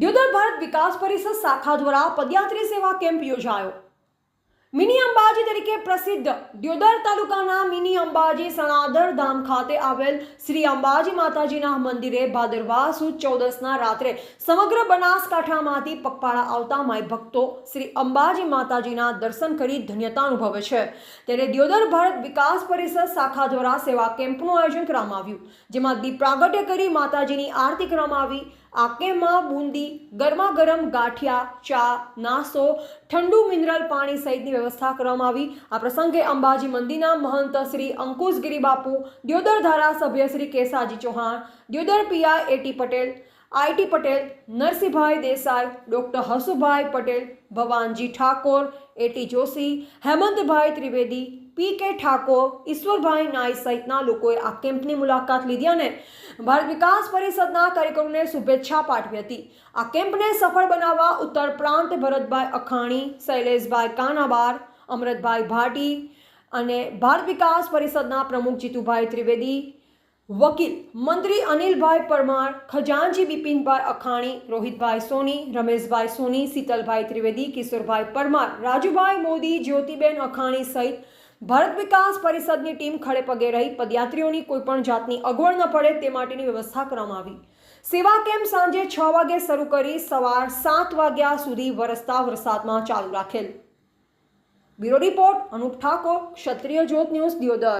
દ્યોદર ભારત વિકાસ પરિષદ શાખા દ્વારા પદયાત્રી સેવા કેમ્પ યોજાયો. મિની અંબાજી તરીકે પ્રસિદ્ધ દ્યોદર તાલુકાના મિની અંબાજી સણાદર ધામ ખાતે આવેલ શ્રી અંબાજી માતાજીના મંદિરે ભાદરવા સુદ ચૌદસના રાત્રે સમગ્ર બનાસકાંઠામાંથી પગપાળા આવતા માય ભક્તો શ્રી અંબાજી માતાજીના દર્શન કરી ધન્યતા અનુભવે છે. ત્યારે દ્યોદર ભારત વિકાસ પરિષદ શાખા દ્વારા સેવા કેમ્પનું આયોજન કરવામાં આવ્યું, જેમાં દીપ પ્રાગટ્ય કરી માતાજીની આરતી કરવામાં આવી. આ કેમ્પમાં બુંદી ગરમા ગરમ ગાંઠિયા, ચા નાસ્તો ઠંડુ મિનરલ પાણી સહિતની વ્યવસ્થા કરવામાં આવી. આ પ્રસંગે અંબાજી મંદિરના મહંત શ્રી અંકુશગીરી બાપુ, દ્યોદર ધારાસભ્ય Shri Kesaji Chauhan, Deodar PI A T Patel I T Patel, Narsinhbhai Desai, doctor Hasubhai Patel, Bhavanji Thakor A T Joshi, Hemantbhai Trivedi, P K Thakor, Ishwarbhai નાઈ સહિતના લોકોએ આ કેમ્પની મુલાકાત લીધી અને ભારત વિકાસ પરિષદના કાર્યક્રમને શુભેચ્છા પાઠવી હતી. આ કેમ્પને સફળ બનાવવા ઉત્તર પ્રાંત ભરતભાઈ અખાણી, શૈલેષભાઈ કાનાબાર અમૃતભાઈ ભાટી અને ભારત વિકાસ પરિષદના પ્રમુખ જીતુભાઈ ત્રિવેદી વકીલ મંત્રી અનિલભાઈ પરમાર, ખજાનજી બિપિનભાઈ અખાણી, રોહિતભાઈ સોની, રમેશભાઈ સોની, શીતલભાઈ ત્રિવેદી, કિશોરભાઈ પરમાર, રાજુભાઈ મોદી, જ્યોતિબેન અખાણી સહિત ભારત વિકાસ પરિષદની ટીમ ખડે પગે રહી. પદયાત્રીઓની કોઈપણ જાતની અગવડ ન પડે તે માટેની વ્યવસ્થા કરવામાં આવી. સેવા કેમ્પ સાંજે છ વાગે શરૂ કરી સવાર સાત વાગ્યા સુધી વરસતા વરસાદમાં ચાલુ રાખેલ. Bureau report Anup Thakor, Kshatriya Jyot news Deodar.